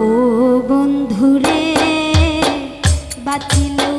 ও বন্ধুরে বাতিল